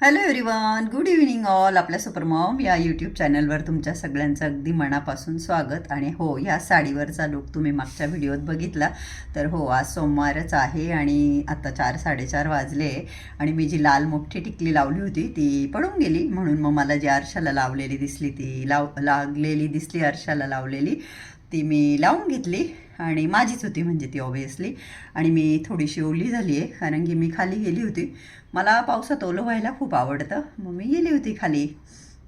Hello everyone good evening all आपल्या supermom या YouTube चॅनलवर तुमच्या सगळ्यांचं अगदी मनापासून स्वागत. आणि हो या साडीवरचा लुक तुम्ही मागच्या व्हिडिओत बघितला. तर हो आज सोमवारच आहे आणि आता चार साडेचार वाजले. आणि मी जी लाल मोठी टिकली लावली होती ती पडून गेली. म्हणून मग मला जी आरशाला लावलेली दिसली ती लाव लागलेली दिसली आरशाला लावलेली ती मी लावून घेतली. आणि माझीच होती म्हणजे ती ऑब्वियसली आणि मी थोडीशी ओली झाली आहे कारण की मी खाली गेली होती. मला पावसात ओलं व्हायला खूप आवडतं. मग मी गेली होती खाली.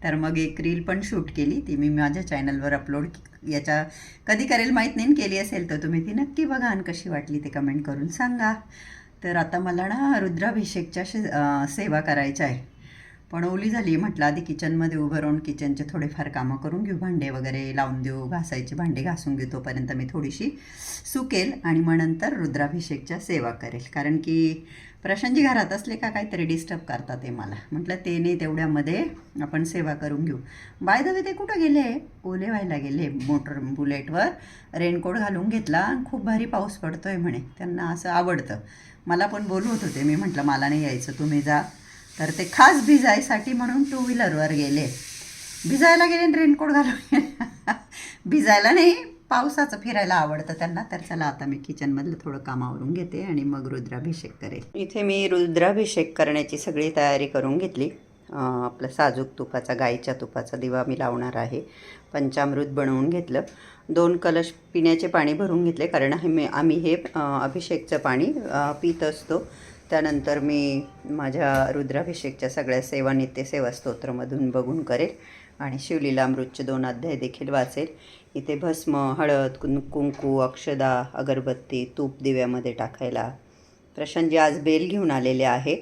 तर मग एक रील पण शूट केली. ती मी माझ्या चॅनलवर अपलोड याच्या कधी करेल माहीत नाही. केली असेल तर तुम्ही ती नक्की बघा आणि कशी वाटली ते कमेंट करून सांगा. तर आता मला ना रुद्राभिषेकच्या शे सेवा करायच्या आहे. पण ओली झाली म्हटलं आधी किचनमध्ये उभं राहून किचनचे थोडेफार कामं करून घेऊ भांडे वगैरे लावून देऊ घासायचे भांडे घासून घेऊ तोपर्यंत मी थोडीशी सुकेल आणि मग नंतर रुद्राभिषेकच्या सेवा करेल. कारण की प्रशांतजी घरात असले का काहीतरी डिस्टर्ब करतात ते मला. म्हटलं ते नाही तेवढ्यामध्ये आपण सेवा करून घेऊ. बाय द ते कुठं गेले? ओले व्हायला गेले. मोटर बुलेटवर रेनकोट घालून घेतला. आणि खूप भारी पाऊस पडतोय म्हणे. त्यांना असं आवडतं. मला पण बोलवत होते. मी म्हटलं मला नाही यायचं. तुम्ही जा. तर ते खास भिजायसाठी म्हणून टू व्हीलरवर गेले. भिजायला गेले आणि रेनकोट घालून भिजायला नाही पावसाचं फिरायला आवडतं त्यांना तर चला आता मी किचनमधलं थोडं कामावरून घेते आणि मग रुद्राभिषेक करेल इथे मी रुद्राभिषेक करण्याची सगळी तयारी करून घेतली. आपलं साजूक तुपाचा गाईच्या तुपाचा दिवा मी लावणार आहे. पंचामृत बनवून घेतलं. दोन कलश पिण्याचे पाणी भरून घेतले कारण हे मी आम्ही हे अभिषेकचं पाणी पित असतो. त्यानंतर मी माझ्या रुद्राभिषेकच्या सगळ्या सेवा नित्य सेवा स्तोत्रमधून बघून करेल आणि शिवलीला अमृतचे दोन अध्याय देखील वाचेल. इथे भस्म हळद कुं कुंकू अक्षदा अगरबत्ती तूप दिव्यामध्ये टाकायला. प्रशांतजी आज बेल घेऊन आलेले आहे.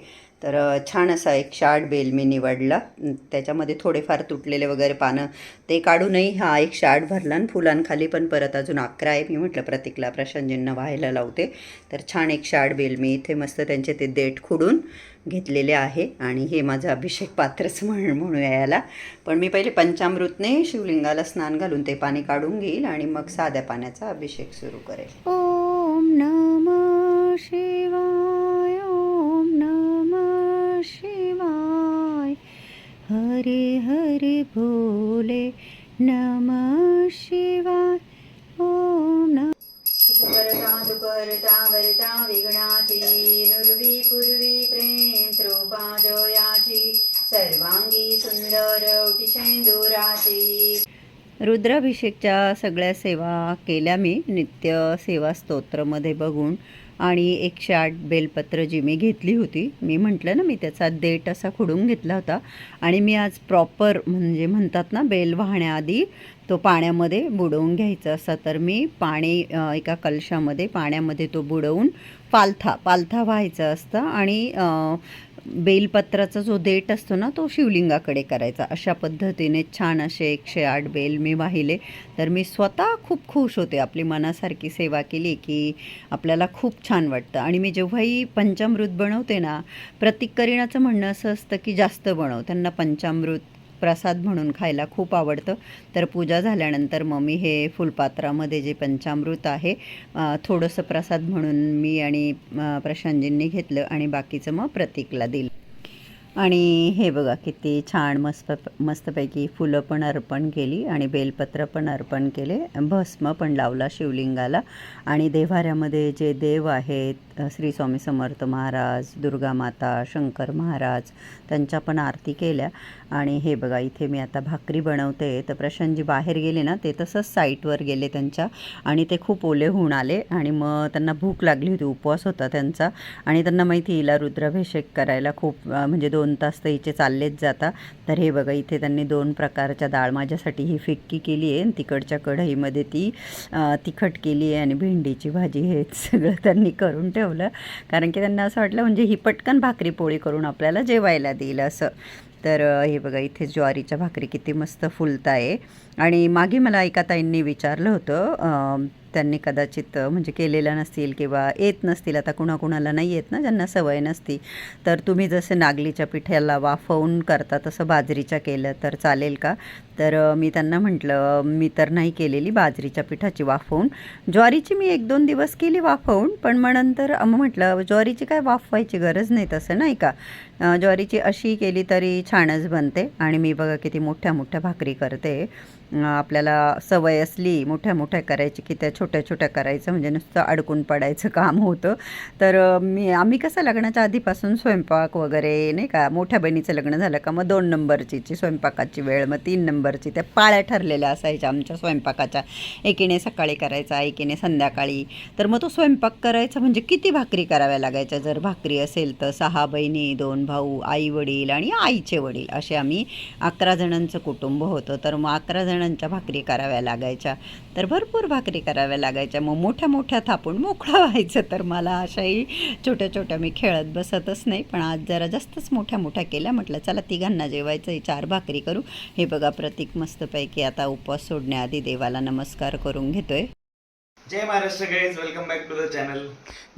तर छान असा एक शार्ट बेल मी निवडला. त्याच्यामध्ये थोडेफार तुटलेले वगैरे पानं ते काढूनही हा एक शार्ट भरला आणि फुलांखाली पण परत अजून अकरा आहे. मी म्हटलं प्रतीकला प्रशांतजींना व्हायला लावते. तर छान एक शार्ट बेल मी इथे मस्त त्यांचे ते देठ खुडून घेतलेले आहे. आणि हे माझं अभिषेक पात्रच म्हण म्हणूया याला. पण मी पहिले पंचामृतने शिवलिंगाला स्नान घालून ते पाणी काढून घेईल आणि मग साध्या पाण्याचा अभिषेक सुरू करेल. ओम नम हरे हरे भोले नम शिवाय. ओम नम. सुखकरता वरता विघ्नाची नुर्वी पूर्वी प्रेम कृपा जयाची सर्वांगी सुंदर शेंदुराची रुद्राभिषेकच्या सगळ्या सेवा केल्या मी नित्य सेवा स्तोत्रमध्ये बघून आणि एकशे आठ बेलपत्र जी मी घेतली होती मी म्हटलं ना मी त्याचा देठ असा खुडून घेतला होता आणि मी आज प्रॉपर म्हणजे म्हणतात ना बेल वाहण्याआधी तो पाण्यामध्ये बुडवून घ्यायचा असा. तर मी पाणी एका कलशामध्ये पाण्यामध्ये तो बुडवून पालथा पालथा व्हायचा असतं आणि बेलपत्राचा जो देठ असतो ना तो शिवलिंगाकडे करायचा. अशा पद्धतीने छान असे एकशे आठ बेल मी वाहिले. तर मी स्वतः खूप खुश होते. आपली मनासारखी सेवा केली की आपल्याला खूप छान वाटतं. आणि मी जेव्हाही पंचामृत बनवते ना प्रतिक करिणाचं म्हणणं असं असतं की जास्त बनव. त्यांना पंचामृत प्रसाद म्हणून खायला खूप आवडतं. तर पूजा झाल्यानंतर मग मी हे फुलपात्रामध्ये जे पंचामृत आहे थोडंसं प्रसाद म्हणून मी आणि प्रशांतजींनी घेतलं आणि बाकीचं मग प्रतीकला दिलं. आणि हे बघा किती छान मस्त मस्तपैकी फुलं पण अर्पण केली आणि बेलपत्र पण अर्पण केले. भस्म पण लावला शिवलिंगाला. आणि देवाऱ्यामध्ये जे देव आहेत श्री स्वामी समर्थ महाराज दुर्गा माता शंकर महाराज त्यांच्या पण आरती केल्या. आणि हे बघा इथे मी आता भाकरी बनवते. तर प्रशांतजी बाहेर गेले ना ते तसंच साईटवर गेले त्यांच्या. आणि ते खूप ओले होऊन आले. आणि मग त्यांना भूक लागली होती उपवास होता त्यांचा. आणि त्यांना माहिती हिला रुद्राभिषेक करायला खूप म्हणजे दोन दोन तास तर हिचे चाललेच जाता. तर हे बघा इथे त्यांनी दोन प्रकारच्या डाळ माझ्यासाठी ही फिक्की केली आहे आणि तिकडच्या कढईमध्ये ती तिखट केली आहे आणि भेंडीची भाजी हे सगळं त्यांनी करून ठेवलं. कारण की त्यांना असं वाटलं म्हणजे ही पटकन भाकरी पोळी करून आपल्याला जेवायला देईल असं. तर हे बघा इथे ज्वारीच्या भाकरी किती मस्त फुलत आहे आणि मागे मला एका ताईंनी विचारलं होतं त्यांनी कदाचित म्हणजे केलेल्या नसतील किंवा येत नसतील. आता कुणाकुणाला नाही येत ना ज्यांना सवय नसती. तर तुम्ही जसं नागलीच्या पिठ्याला वाफवून करता तसं बाजरीच्या केलं तर चालेल का? तर मी त्यांना म्हटलं मी तर नाही केलेली बाजरीच्या पिठाची वाफवून. ज्वारीची मी एक दोन दिवस केली वाफवून पण मग नंतर मग म्हटलं ज्वारीची काय वाफवायची गरज नाही तसं नाही का? ज्वारीची अशी केली तरी छानच बनते. आणि मी बघा किती मोठ्या मोठ्या भाकरी करते. आपल्याला सवय असली मोठ्या मोठ्या करायची की त्या छोट्या छोट्या करायचं म्हणजे नुसतं अडकून पडायचं काम होतं. तर मी आम्ही कसं लग्नाच्या आधीपासून स्वयंपाक वगैरे नाही का मोठ्या बहिणीचं लग्न झालं का मग दोन नंबरची स्वयंपाकाची वेळ मग तीन नंबरची त्या पाळ्या ठरलेल्या असायच्या आमच्या स्वयंपाकाच्या. एकीने सकाळी करायचा एकीने संध्याकाळी. तर मग तो स्वयंपाक करायचा म्हणजे किती भाकरी कराव्या लागायच्या? जर भाकरी असेल तर सहा बहिणी दोन भाऊ आई वडील आणि आईचे वडील असे आम्ही अकरा जणांचं कुटुंब होतं. तर मग अकरा जण जणांच्या भाकरी कराव्या लागायच्या. तर भरपूर भाकरी कराव्या लागायच्या. मग मोठ्या मोठ्या थापून मोकळं व्हायचं तर मला अशाही छोट्या छोट्या मी खेळत बसतच नाही. पण आज जरा जास्तच मोठ्या मोठ्या केल्या. म्हटलं चला तिघांना जेवायचं ही चार भाकरी करू. हे बघा प्रतीक मस्तपैकी आता उपवास सोडण्याआधी देवाला नमस्कार करून घेतोय. जय Maharashtra guys welcome back to the channel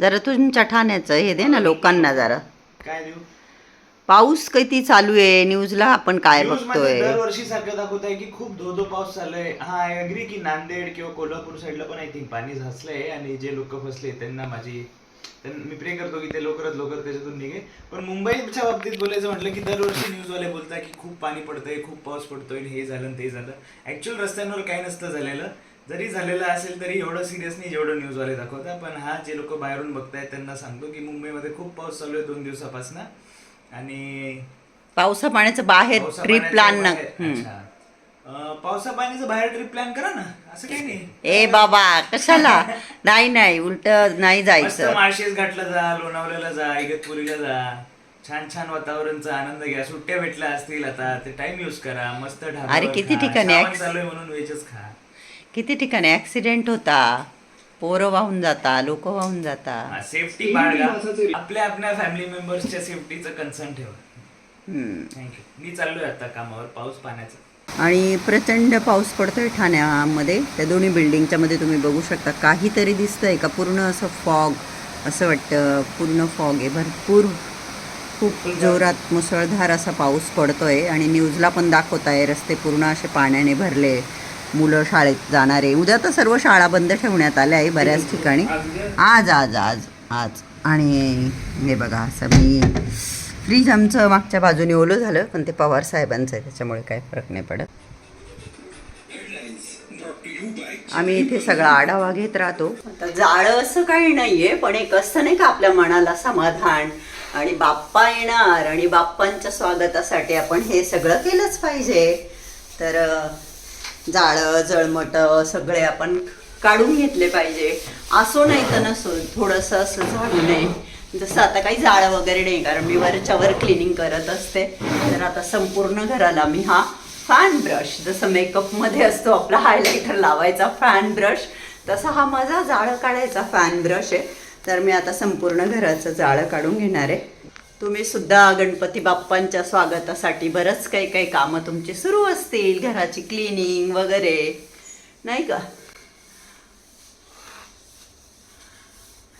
जरा तुमच्या ठाण्याचं हे दे ना लोकांना जरा. काय देऊ? पाऊस किती चालू आहे? न्यूजला आपण काय News मध्ये बघतोय? दरवर्षी सारखं दाखवत आहे की खूप धो धो पाऊस चाललाय हा आय अग्री की नांदेड किंवा कोल्हापूर साईडला पण आय थिंक पाणी झासलंय आणि जे लोक फसले त्यांना माझी मी प्रे करतो की ते लवकरात लवकर त्याच्यातून निघे पण मुंबईच्या बाबतीत बोलायचं म्हटलं की दरवर्षी न्यूजवाले बोलतात की खूप पाणी पडतंय खूप पाऊस पडतोय हे झालं आणि ते झालं. ऍक्च्युअल रस्त्यांवर काही नसतं झालेलं. जरी झालेलं असेल तरी एवढं सिरियस नाही जेवढं न्यूजवाले दाखवतात. पण हा जे लोक बाहेरून बघतायत त्यांना सांगतो की मुंबईमध्ये खूप पाऊस चालू आहे दोन दिवसापासून. आणि पावसा पाण्याचं बाहेर पावसा ट्रिप पाण्याचं प्लॅन न. बाहेर- हम्म. अच्छा. अं, पावसा पाण्याचं बाहेर ट्रिप प्लॅन करा ना. असं काही नाही. ए बाबा कशाला? नाही नाही उलट नाही मस्त जायचं माळशेज घाटला जा लोणावळ्याला जा इगतपुरीला जा. छान छान वातावरणचा आनंद घ्या. सुट्ट्या भेटल्या असतील आता ते टाइम युज करा. मस्त ढाब्यावर अरे किती. ठिकाणी श्रावण आहे. चालू आहे म्हणून व्हेजच खा. किती ठिकाणी ऍक्सिडेंट होता? पोरं वाहून जाता लोक वाहून जाता. सेफ्टी बाळगा आपल्या आपल्या फॅमिली मेंबर्सच्या सेफ्टीचं कन्सर्न ठेवा. हम्म. थँक्यू मी चाललोय आता कामावर पाऊस पाण्याचा. आणि प्रचंड पाऊस पडतोय ठाण्यामध्ये. त्या दोन्ही बिल्डिंगच्या मध्ये तुम्ही बघू शकता. काहीतरी दिसतंय का? पूर्ण असं फॉग असं वाटतं पूर्ण फॉग आहे. भरपूर खूप जोरात मुसळधार असा पाऊस पडतोय. आणि न्यूजला पण दाखवत आहे रस्ते पूर्ण असे पाण्याने भरले. मुलं शाळेत जाणारे. उद्या तर सर्व शाळा बंद ठेवण्यात आल्या आहे बऱ्याच ठिकाणी. आज आज आज आज. आणि हे बघा असं मी फ्रीज आमचं मागच्या बाजूने ओलं झालं पण ते पवार साहेबांचं आहे त्याच्यामुळे काय फरक नाही पडत. आम्ही इथे सगळा आढावा घेत राहतो. आता जाळं असं काही नाहीये पण एक असतं नाही का आपल्या मनाला समाधान. आणि बाप्पा येणार आणि बाप्पांच्या स्वागतासाठी आपण हे सगळं केलंच पाहिजे. तर जाळं जळमटं सगळे आपण काढून घेतले पाहिजे. असो नाही तर नसो थोडंसं असं झाडू नये. जसं आता काही जाळं वगैरे नाही कारण मी वरच्यावर क्लिनिंग करत असते. तर आता संपूर्ण घराला मी हा फॅन ब्रश जसं मेकअपमध्ये असतो आपला हायलायटर लावायचा फॅन ब्रश तसा हा माझा जाळं काढायचा फॅन ब्रश आहे. तर मी आता संपूर्ण घराचं जाळं काढून घेणार आहे. तुम्ही सुद्धा गणपती बाप्पांच्या स्वागतासाठी बरंच काही काही कामं तुमची सुरू असतील घराची क्लिनिंग वगैरे. नाही का?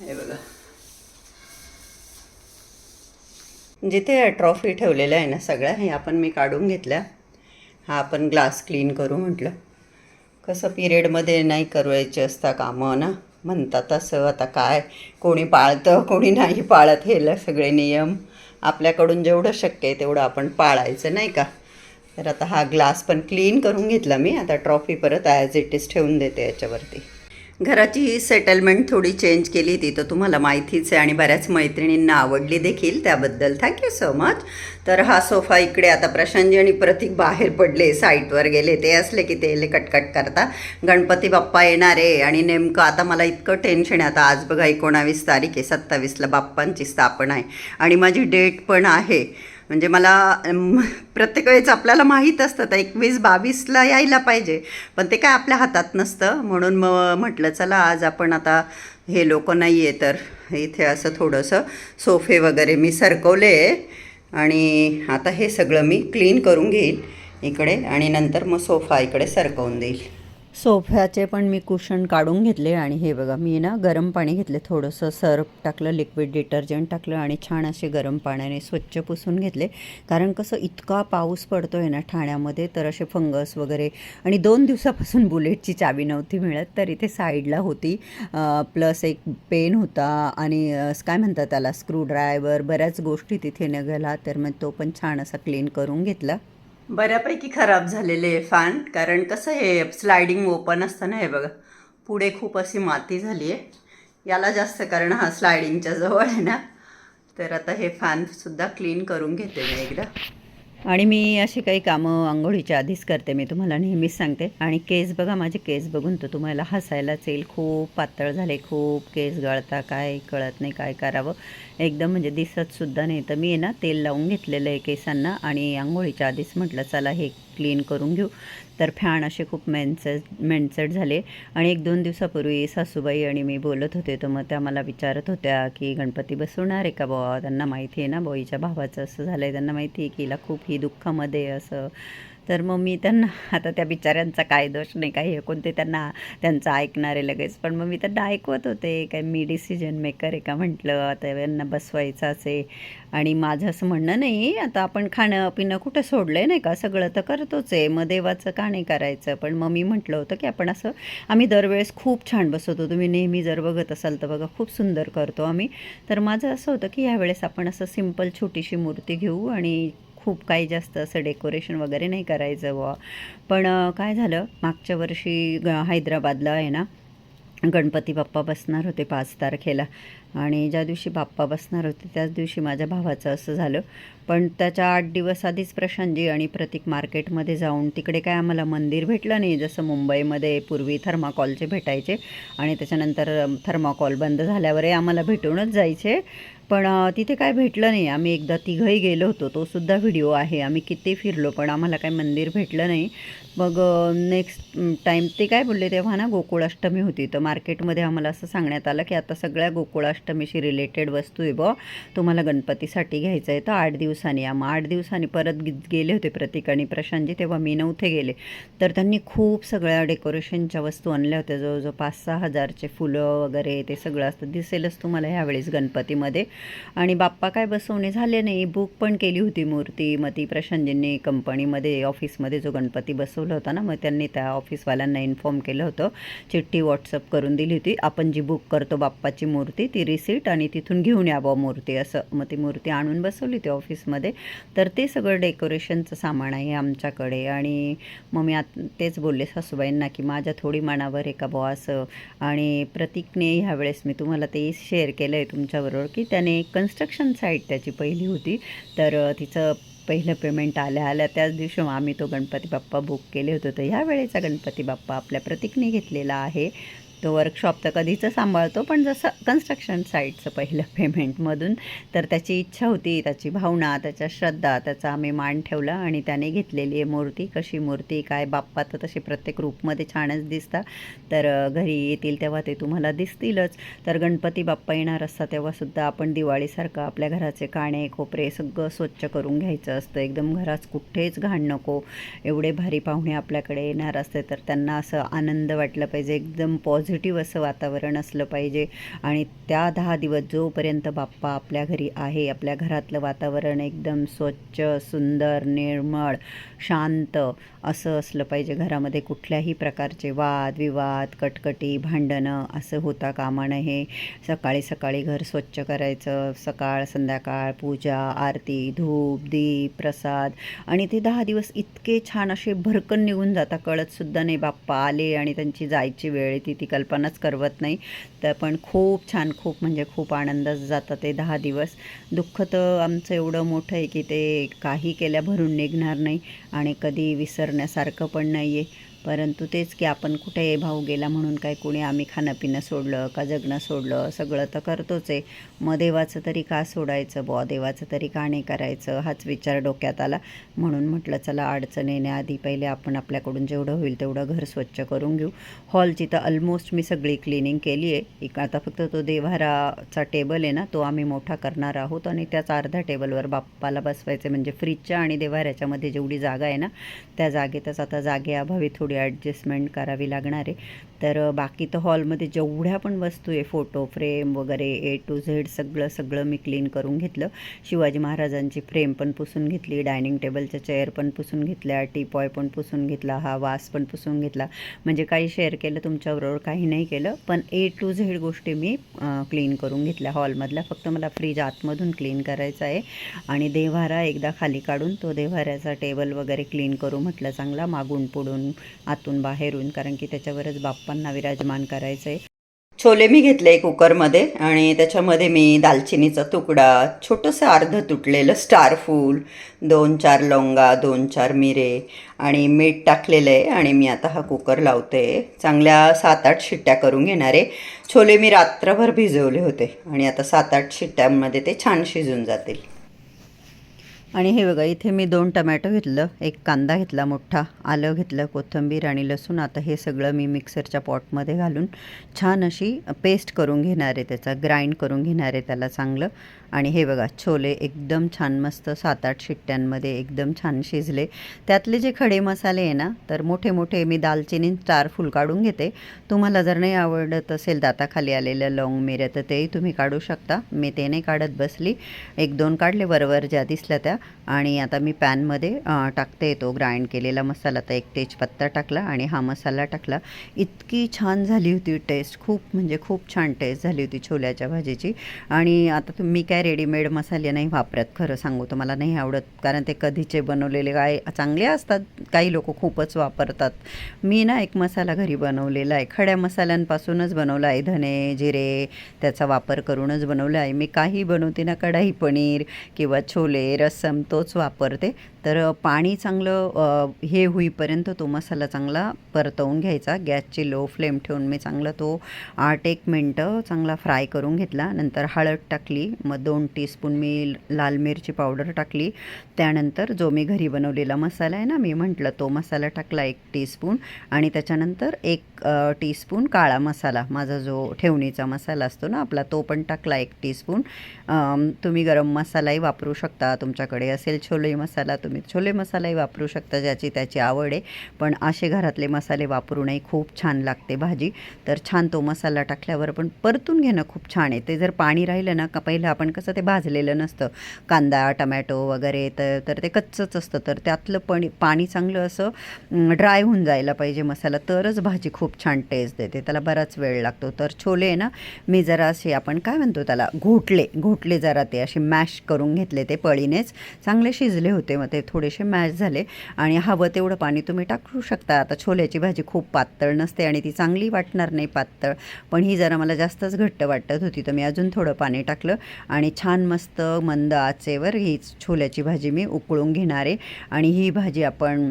हे बघा. जिथे ट्रॉफी ठेवलेल्या आहे ना सगळ्या हे आपण मी काढून घेतल्या. हा आपण ग्लास क्लीन करू म्हटलं. कसं पिरियडमध्ये नाही करायचे असता कामं ना? म्हणतात तसं आता काय? कोणी पाळतं कोणी नाही पाळत हे सगळे नियम. आपल्याकडून जेवढं शक्य आहे तेवढं आपण पाळायचं नाही का? तर आता हा ग्लास पण क्लीन करून घेतला मी. आता ट्रॉफी परत ॲज इट इज ठेवून देते याच्यावरती. घराची ही सेटलमेंट थोडी चेंज केली ती तर तुम्हाला माहितीच आहे आणि बऱ्याच मैत्रिणींना आवडली देखील त्याबद्दल. थँक्यू सो मच तर हा सोफा इकडे आता प्रशांतजी आणि प्रतीक बाहेर पडले साईटवर गेले. ते असले की ते कटकट करता. गणपती बाप्पा येणार आहे आणि नेमकं आता मला इतकं टेन्शन आहे. आता आज बघा एकोणावीस तारीख आहे सत्तावीसला बाप्पांची स्थापना आहे. आणि माझी डेट पण आहे. म्हणजे मला प्रत्येक वेळेस आपल्याला माहीत असतं तर एकवीस बावीसला यायला पाहिजे. पण ते काय आपल्या हातात नसतं. म्हणून मग म्हटलं चला आज आपण आता हे लोक नाही आहे तर इथे असं थोडंसं सोफे वगैरे मी सरकवले आणि आता हे सगळं मी क्लीन करून घेईन इकडे आणि नंतर मग सोफा इकडे सरकवून देईल. सोफ्याचे पण मी कुशन काढून घेतले आणि हे बघा मी ना गरम पाणी घेतले थोडंसं सर्फ टाकलं लिक्विड डिटर्जंट टाकलं आणि छान असे गरम पाण्याने स्वच्छ पुसून घेतले. कारण कसं इतका पाऊस पडतो आहे ना ठाण्यामध्ये तर असे फंगस वगैरे आणि दोन दिवसापासून बुलेटची चावी नव्हती मिळत तर इथे साईडला होती. प्लस एक पेन होता आणि काय म्हणतात त्याला स्क्रूड्रायव्हर बऱ्याच गोष्टी तिथे निघाला तर मग तो पण छान असा क्लीन करून घेतला. बऱ्यापैकी खराब झालेले आहे फॅन कारण कसं हे स्लायडिंग ओपन असतं ना हे बघा. पुढे खूप अशी माती झाली आहे. याला जास्त कारण हा स्लायडिंगच्या जवळ आहे ना. तर आता हे फॅनसुद्धा क्लीन करून घेते मी एकदा. आणि मी अशी काही कामं आंघोळीच्या आधीच करते मी तुम्हाला नेहमीच सांगते. आणि केस बघा माझे केस बघून तर तुम्हाला हसायलाच येईल. खूप पातळ झाले खूप केस गळता काय कळत नाही काय करावं. एकदम म्हणजे दिसतसुद्धा नाही. तर मी आहे ना तेल लावून घेतलेलं आहे केसांना आणि आंघोळीच्या आधीच म्हटलं चला हे क्लीन करून घेऊ. तर फॅन असे खूप मेनसेट मेनसेट झाले. आणि एक दोन दिवसापूर्वी सासूबाई आणि मी बोलत होते. तर मग त्या मला विचारत होत्या की गणपती बसवणार आहे का बुवा? त्यांना माहिती आहे ना बॉईच्या भावाचं असं झालं आहे त्यांना माहिती आहे की हिला खूप ही दुःखामध्ये असं. तर मग मी त्यांना आता त्या बिचाऱ्यांचा काय दोष नाही काही हे कोणते त्यांना त्यांचं ऐकणारे लगेच. पण मग मी त्यांना ऐकवत होते काय मी डिसिजन मेकर आहे का म्हटलं आता यांना बसवायचं असे आणि माझं असं म्हणणं नाही आता आपण खाणं पिणं कुठं सोडलं आहे नाही का? सगळं तर करतोच आहे मग देवाचं का नाही करायचं? पण मग मी म्हटलं होतं की आपण असं आम्ही दरवेळेस खूप छान बसवतो. तुम्ही नेहमी जर बघत असाल तर बघा खूप सुंदर करतो आम्ही. तर माझं असं होतं की ह्यावेळेस आपण असं सिंपल छोटीशी मूर्ती घेऊ आणि खूप काही जास्त असं डेकोरेशन वगैरे नाही करायचं बुवा. पण काय झालं? मागच्या वर्षी ग हैदराबादला आहे ना गणपती बाप्पा बसणार होते पाच तारखेला. आणि ज्या दिवशी बाप्पा बसणार होते त्याच दिवशी माझ्या भावाचं असं झालं. पण त्याच्या आठ दिवस आधीच प्रशांतजी आणि प्रतीक मार्केटमध्ये जाऊन तिकडे काय आम्हाला मंदिर भेटलं नाही जसं मुंबईमध्ये पूर्वी थर्माकॉलचे भेटायचे आणि त्याच्यानंतर थर्माकॉल बंद झाल्यावरही आम्हाला भेटूनच जायचे. पण तिथे काय भेटलं नाही. आम्ही एकदा तिघंही गेलो होतो. तो सुद्धा व्हिडिओ आहे. आम्ही किती फिरलो पण आम्हाला काही मंदिर भेटलं नाही. मग नेक्स्ट टाईम ते काय बोलले तेव्हा ना गोकुळाष्टमी होती. तर मार्केटमध्ये आम्हाला असं सांगण्यात आलं की आता सगळ्या गोकुळाष्टमीशी रिलेटेड वस्तू आहे बुवा. तुम्हाला गणपतीसाठी घ्यायचं आहे तर आठ दिवसांनी. या मग आठ दिवसांनी परत गेले होते प्रतीक आणि प्रशांतजी तेव्हा मी नव्हते गेले. तर त्यांनी खूप सगळ्या डेकोरेशनच्या वस्तू आणल्या होत्या. जवळजवळ पाच सहा हजारचे फुलं वगैरे ते सगळं असतं. दिसेलच तुम्हाला ह्यावेळेस गणपतीमध्ये. आणि बाप्पा काय बसवणे झाले नाही. बुक पण केली होती मूर्ती. मग ती प्रशांतजींनी कंपनीमध्ये ऑफिसमध्ये जो गणपती बसवला होता ना मग त्यांनी त्या ऑफिसवाल्यांना इन्फॉर्म केलं होतं. चिठ्ठी व्हॉट्सअप करून दिली होती आपण जी बुक करतो बाप्पाची मूर्ती ती रिसीट आणि तिथून घेऊन या बा मूर्ती असं. मग ती मूर्ती आणून बसवली होती ऑफिसमध्ये. तर ते सगळं डेकोरेशनचं सामान आहे आमच्याकडे. आणि मग मी आत तेच बोलले सासूबाईंना की माझ्या थोडी मनावर आहे का बुवा असं? आणि प्रतीकने ह्यावेळेस मी तुम्हाला ते शेअर केलं आहे तुमच्याबरोबर की त्याने कन्स्ट्रक्शन साईट त्याची पहिली होती. तर तिचं पहिलं पेमेंट आल्या आल्या. त्याच दिवशी आम्ही तो गणपती बाप्पा बुक केले होते. तर ह्या वेळेचा गणपती बाप्पा आपल्या प्रतीकने घेतलेला आहे. तो वर्कशॉप तर कधीचं सांभाळतो पण जसं कन्स्ट्रक्शन साईटचं पहिलं पेमेंटमधून तर त्याची इच्छा होती त्याची भावना त्याच्या श्रद्धा त्याचा आम्ही मान ठेवला आणि त्याने घेतलेली आहे मूर्ती. कशी मूर्ती काय बाप्पा तर तसे प्रत्येक रूपमध्ये छानच दिसतात. तर घरी येतील तेव्हा ते तुम्हाला दिसतीलच. तर गणपती बाप्पा येणार असतात तेव्हासुद्धा आपण दिवाळीसारखं आपल्या घराचे काणे कोपरे सगळं स्वच्छ करून घ्यायचं असतं. एकदम घरात कुठेच घाण नको. एवढे भारी पाहुणे आपल्याकडे येणार असते तर त्यांना असं आनंद वाटला पाहिजे. एकदम पॉझिटिव्ह असं वातावरण असलं पाहिजे. आणि त्या दहा दिवस जोपर्यंत बाप्पा आपल्या घरी आहे आपल्या घरातलं वातावरण एकदम स्वच्छ सुंदर निर्मळ शांत असं असलं पाहिजे. घरामध्ये कुठल्याही प्रकारचे वाद विवाद कटकटी भांडणं असं होता कामा नये. सकाळी सकाळी घर स्वच्छ करायचं. सकाळ संध्याकाळ पूजा आरती धूप दीप प्रसाद. आणि ते दहा दिवस इतके छान असे भरकन निघून जाता. कळतसुद्धा नाही बाप्पा आले आणि त्यांची जायची वेळ ती ती कल्पनाच करवत नाही. तर पण खूप छान खूप म्हणजे खूप आनंदात जातं ते दहा दिवस. दुःख तर आमचं एवढं मोठं आहे की ते काही केल्या भरून निघणार नाही आणि कधी विसरण्यासारखं पण नाही आहे परंतु तेच की आपण कुठे भाऊ गेला म्हणून काय कोणी आम्ही खाणं पिणं सोडलं का जगणं सोडलं सगळं तर करतोच आहे. मग देवाचं तरी का सोडायचं बुवा? देवाचं तरी का नाही करायचं? हाच विचार डोक्यात आला. म्हणून म्हटलं चला अडचण येण्याआधी पहिले आपण आपल्याकडून जेवढं होईल तेवढं घर स्वच्छ करून घेऊ. हॉलची तर ऑलमोस्ट मी सगळी क्लिनिंग केली आहे. एक आता फक्त तो देव्हाराचा टेबल आहे ना तो आम्ही मोठा करणार आहोत आणि त्याच अर्ध्या टेबलवर बाप्पाला बसवायचं म्हणजे फ्रीजच्या आणि देव्हाऱ्याच्यामध्ये जेवढी जागा आहे ना त्या जागेतच आता जागेअभावी थोडी थोडी ॲडजस्टमेंट करावी लागणार आहे. तर बाकी तर हॉलमध्ये जेवढ्या पण वस्तू आहे फोटो फ्रेम वगैरे ए टू झेड सगळं सगळं मी क्लीन करून घेतलं. शिवाजी महाराजांची फ्रेम पण पुसून घेतली डायनिंग टेबलच्या चेअर पण पुसून घेतल्या टीपॉय पण पुसून घेतला हा वास पण पुसून घेतला. म्हणजे काही शेअर केलं तुमच्याबरोबर काही नाही केलं. पण ए टू झेड गोष्टी मी क्लीन करून घेतल्या हॉलमधल्या. फक्त मला फ्रीज आतमधून क्लीन करायचा आहे. आणि देव्हारा एकदा खाली काढून तो देव्हाऱ्याचा टेबल वगैरे क्लीन करू म्हटलं चांगला मागून पुढून आतून बाहेरून कारण की त्याच्यावरच बाप बाप्पांना विराजमान करायचं आहे छोले मी घेतले कुकरमध्ये आणि त्याच्यामध्ये मी दालचिनीचा तुकडा छोटंसं अर्ध तुटलेलं स्टार फूल दोन चार लवंगा दोन चार मिरे आणि मीठ टाकलेलं आहे आणि मी आता हा कुकर लावते. चांगल्या सात आठ शिट्ट्या करून घेणार आहे. छोले मी रात्रभर भिजवले होते आणि आता सात आठ शिट्ट्यांमध्ये ते छान शिजून जातील. आणि हे बघा इथे मी दोन टमॅटो घेतलं एक कांदा घेतला मोठा आलं घेतलं कोथिंबीर आणि लसूण. आता हे सगळं मी मिक्सरच्या पॉटमध्ये घालून छान अशी पेस्ट करून घेणार आहे त्याचा ग्राइंड करून घेणार आहे त्याला चांगलं. आणि हे बघा छोले एकदम छान मस्त सात आठ शिट्ट्यांमध्ये एकदम छान शिजले. त्यातले जे खडे मसाले आहे ना तर मोठे मोठे मी दालचिनी चार फुल काढून घेते. तुम्हाला जर नाही आवडत असेल दाताखाली आलेलं लवंग मिऱ्या तर तेही तुम्ही काढू शकता. मी ते नाही काढत बसली. एक दोन काढले वरवर ज्या दिसल्या त्या. आणि आता मी पॅनमध्ये टाकते तो ग्राइंड केलेला मसाला. तर एक तेजपत्ता टाकला आणि हा मसाला टाकला. इतकी छान झाली होती टेस्ट. खूप म्हणजे खूप छान टेस्ट झाली होती छोल्याच्या भाजीची. आणि आता तुम्ही काय रेडीमेड मसाले नाही वापरत खरं सांगू तुम्हाला नाही आवडत. कारण ते कधीचे बनवलेले काय चांगले असतात. काही लोक खूपच वापरतात. मी ना एक मसाला घरी बनवलेला आहे. खड्या मसाल्यांपासूनच बनवला आहे. धने जिरे त्याचा वापर करूनच बनवला आहे. मी काही बनवते ना कढाई पनीर किंवा छोले रस्सम तोच वापरते. तर पाणी चांगलं हे होईपर्यंत तो मसाला चांगला परतवून घ्यायचा. गॅसची लो फ्लेम ठेवून मी चांगला तो आठ एक मिनटं चांगला फ्राय करून घेतला. नंतर हळद टाकली. मग दोन टीस्पून मी लाल मिरची पावडर टाकली. त्यानंतर जो मी घरी बनवलेला मसाला आहे ना मी म्हटलं तो मसाला टाकला एक टीस्पून आणि त्याच्यानंतर एक टीस्पून काळा मसाला माझा जो ठेवणीचा मसाला असतो ना आपला तो पण टाकला एक टीस्पून. तुम्ही गरम मसालाही वापरू शकता. तुमच्याकडे असेल छोले मसाला तुम्ही छोले मसालाही वापरू शकता ज्याची त्याची आवड आहे. पण असे घरातले मसाले वापरूनही खूप छान लागते भाजी. तर छान तो मसाला टाकल्यावर पण परतून घेणं खूप छान आहे. ते जर पाणी राहिलं ना का पहिलं आपण कसं ते भाजलेलं नसतं. कांदा टमॅटो वगैरे तर तर ते कच्चंच असतं. तर त्यातलं पण पाणी चांगलं असं ड्राय होऊन जायला पाहिजे मसाला. तरच भाजी खूप छान टेस्ट देते. त्याला बराच वेळ लागतो. तर छोले आहे ना मी जरा असे आपण काय म्हणतो त्याला घोटले घोटले जरा ते असे मॅश करून घेतले ते पळीनेच. चांगले शिजले होते. मग ते ते थोडेसे मॅश झाले. आणि हवं तेवढं पाणी तुम्ही टाकू शकता. आता छोल्याची भाजी खूप पातळ नसते आणि ती चांगली वाटणार नाही पातळ. पण ही जरा मला जास्तच घट्ट वाटत होती. तर मी अजून थोडं पाणी टाकलं. आणि छान मस्त मंद आचेवर ही छोल्याची भाजी मी उकळून घेणार आहे. आणि ही भाजी आपण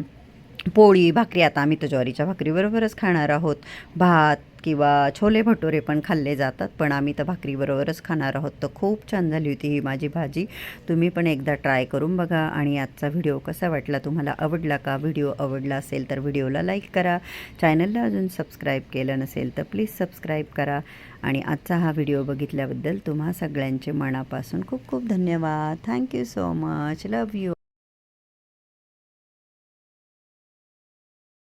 पोळी भाकरी आता आम्ही तर ज्वारीच्या भाकरीबरोबरच खाणार आहोत. भात किंवा छोले भटुरे पण खाल्ले जातात पण आम्ही तर भाकरीबरोबरच खाणार आहोत. तर खूप छान झाली होती ही माझी भाजी. तुम्ही पण एकदा ट्राय करून बघा आणि आजचा व्हिडिओ कसा वाटला तुम्हाला आवडला का? व्हिडिओ आवडला असेल तर व्हिडिओला लाईक करा. चॅनलला अजून सबस्क्राईब केलं नसेल तर प्लीज सबस्क्राईब करा. आणि आजचा हा व्हिडिओ बघितल्याबद्दल तुम्हा सगळ्यांचे मनापासून खूप खूप धन्यवाद. Thank you so much. Love you.